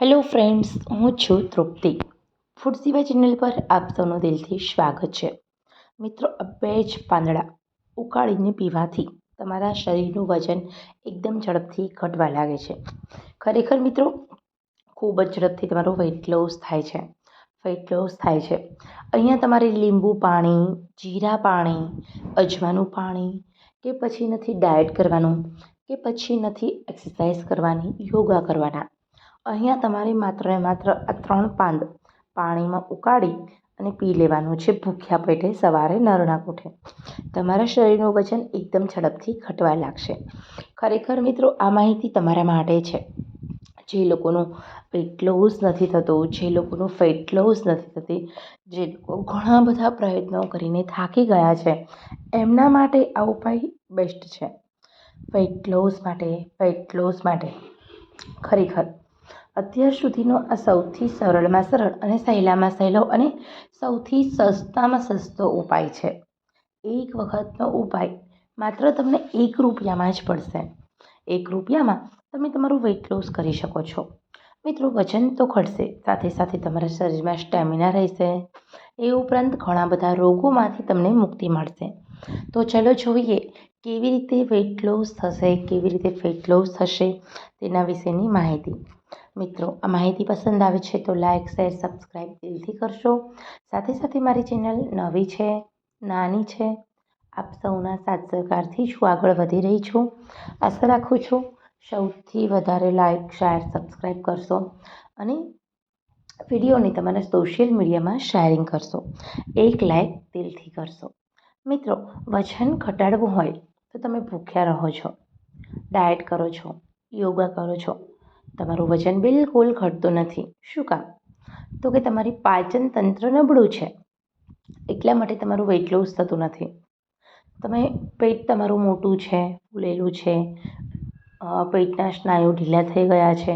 Hello friends હું છું તૃપ્તિ. Food સિવાય ચેનલ પર આપ સૌનું દિલથી સ્વાગત છે. મિત્રો બે જ પાંદડા ઉકાળીને પીવાથી તમારા શરીરનું વજન એકદમ ઝડપથી ઘટવા લાગે છે. ખરેખર મિત્રો, ખૂબ જ ઝડપથી તમારો વેઇટ લોસ થાય છે. વેઇટ લોસ થાય છે. અહીંયા તમારે લીંબુ પાણી, જીરા પાણી અજમાનું પાણી કે પછી નથી ડાયટ કરવાનું, કે પછી નથી એક્સરસાઇઝ કરવાની, યોગા કરવાના અહીંયા તમારે માત્ર ને માત્ર આ ત્રણ પાંદ પાણીમાં ઉકાળી અને પી લેવાનું છે. ભૂખ્યા પેટે સવારે નરણા કોઠે તમારા શરીરનું વજન એકદમ ઝડપથી ઘટવા લાગશે. ખરેખર મિત્રો, આ માહિતી તમારા માટે છે. જે લોકોનું વેટ લોસ નથી થતું, જે લોકોનું ફેટ લોસ નથી થતી, જે લોકો ઘણા બધા પ્રયત્નો કરીને થાકી ગયા છે, એમના માટે આ ઉપાય બેસ્ટ છે. વેટ લોસ માટે વેટ લોસ માટે. ખરેખર અત્યાર સુધીનો આ સૌથી સરળમાં સરળ અને સહેલામાં સહેલો અને સૌથી સસ્તામાં સસ્તો ઉપાય છે. એક વખતનો ઉપાય માત્ર તમને એક રૂપિયામાં જ પડશે. એક રૂપિયામાં તમે તમારું વેઇટ લોસ કરી શકો છો. મિત્રો, વજન તો ઘટશે, સાથે સાથે તમારા શરીરમાં સ્ટેમિના રહેશે. એ ઉપરાંત ઘણા બધા રોગોમાંથી તમને મુક્તિ મળશે. તો ચલો જોઈએ કેવી રીતે વેઇટ લોસ થશે, કેવી રીતે ફેટ લોસ થશે તેના વિશેની માહિતી. મિત્રો, આ માહિતી પસંદ આવે છે તો લાઇક શેર સબસ્ક્રાઈબ દિલથી કરશો. સાથે સાથે મારી ચેનલ નવી છે, નાની છે, આપ સૌના સાથ સહકારથી હું આગળ વધી રહી છું. આશા રાખું છું સૌથી વધારે લાઇક શેર સબસ્ક્રાઈબ કરશો અને વિડીયોને તમારા સોશિયલ મીડિયામાં શેરિંગ કરશો. એક લાઇક દિલથી કરશો. મિત્રો, વજન ઘટાડવું હોય તો તમે ભૂખ્યા રહો છો ડાયટ કરો છો યોગા કરો છો તમારું વજન બિલકુલ ઘટતું નથી. શું કામ? તો કે તમારી પાચન તંત્ર નબળું છે. એટલા માટે તમારું વેઇટ લોસ થતું નથી. તમે પેટ તમારું મોટું છે, ફૂલેલું છે પેટના સ્નાયુ ઢીલા થઈ ગયા છે.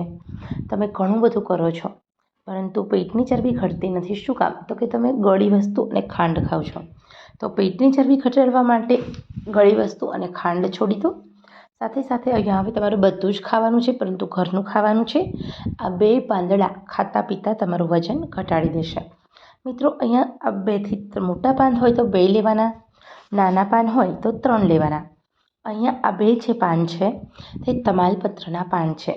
તમે ઘણું બધું કરો છો. પરંતુ પેટની ચરબી ઘટતી નથી. શું કામ? તો કે તમે ગળી વસ્તુ અને ખાંડ ખાઓ છો. તો પેટની ચરબી ઘટાડવા માટે ગળી વસ્તુ અને ખાંડ છોડી દો. સાથે સાથે અહીંયા હવે તમારે બધું જ ખાવાનું છે, પરંતુ ઘરનું ખાવાનું છે. આ બે પાંદડા ખાતા પીતા તમારું વજન ઘટાડી દેશે. મિત્રો, અહીંયા આ બેથી મોટા પાન હોય તો બે લેવાના, નાના પાન હોય તો ત્રણ લેવાના. અહીંયા આ બે જે પાન છે, તે તમાલપત્રના પાન છે.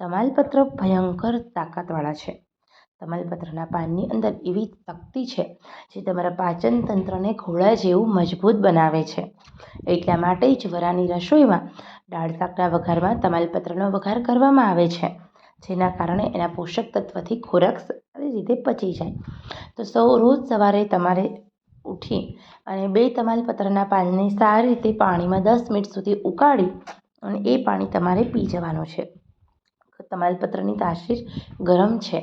તમાલપત્ર ભયંકર તાકાતવાળા છે. તમાલપત્રના પાનની અંદર એવી શક્તિ છે જે તમારા પાચન તંત્રને ઘોડા જેવું મજબૂત બનાવે છે. એટલા માટે જ વરાની રસોઈમાં દાળ શાકના વઘારમાં તમાલપત્રનો વઘાર કરવામાં આવે છે, જેના કારણે એના પોષક તત્વથી ખોરાક સારી રીતે પચી જાય. તો સૌ રોજ સવારે તમારે ઉઠી અને બે તમાલપત્રના પાનને સારી રીતે પાણીમાં દસ મિનિટ સુધી ઉકાળી અને એ પાણી તમારે પી જવાનું છે. તમાલપત્રની તાસીર ગરમ છે.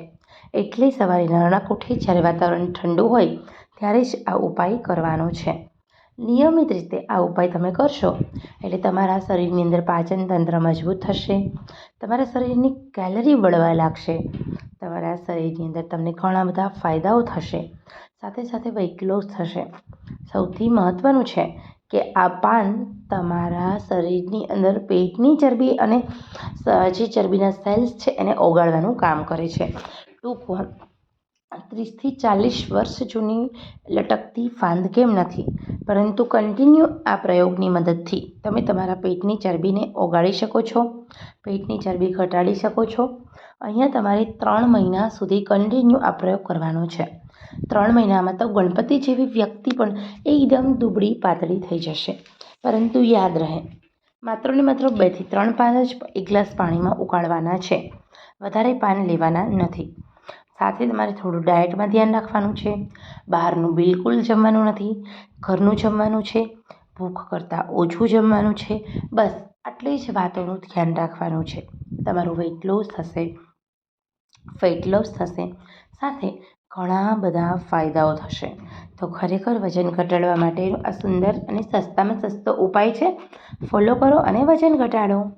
એટલે સવારે નાણાં કોઠે જ્યારે વાતાવરણ ઠંડુ હોય ત્યારે જ આ ઉપાય કરવાનો છે. નિયમિત રીતે આ ઉપાય તમે કરશો એટલે તમારા શરીરની અંદર પાચન તંત્ર મજબૂત થશે, તમારા શરીરની કેલરી બળવા લાગશે, તમારા શરીરની અંદર તમને ઘણા બધા ફાયદાઓ થશે, સાથે સાથે વેઇટ થશે. સૌથી મહત્ત્વનું છે કે આ પાન તમારા શરીરની અંદર પેટની ચરબી અને જે ચરબીના સેલ્સ છે એને ઓગાળવાનું કામ કરે છે. ટૂંકમાં ત્રીસથી ચાલીસ વર્ષ જૂની લટકતી ફાંદ કેમ નથી? પરંતુ કન્ટિન્યુ આ પ્રયોગની મદદથી તમે તમારા પેટની ચરબીને ઓગાળી શકો છો, પેટની ચરબી ઘટાડી શકો છો. અહીંયા તમારે ત્રણ મહિના સુધી કન્ટિન્યુ આ પ્રયોગ કરવાનો છે. ત્રણ મહિનામાં તો ગણપતિ જેવી વ્યક્તિ પણ એકદમ દુબળી પાતળી થઈ જશે. પરંતુ યાદ રહે, માત્ર ને માત્ર બેથી ત્રણ પાન જ એક ગ્લાસ પાણીમાં ઉકાળવાના છે. વધારે પાન લેવાના નથી. સાથે તમારે થોડું ડાયટમાં ધ્યાન રાખવાનું છે. બહારનું બિલકુલ જમવાનું નથી, ઘરનું જમવાનું છે, ભૂખ કરતાં ઓછું જમવાનું છે, બસ આટલી જ વાતોનું ધ્યાન રાખવાનું છે. તમારું વેઇટ લોસ થશે ફેટ લોસ થશે, સાથે ઘણા બધા ફાયદાઓ થશે. તો ખરેખર વજન ઘટાડવા માટેનો આ સુંદર અને સસ્તામાં સસ્તો ઉપાય છે. ફોલો કરો અને વજન ઘટાડો.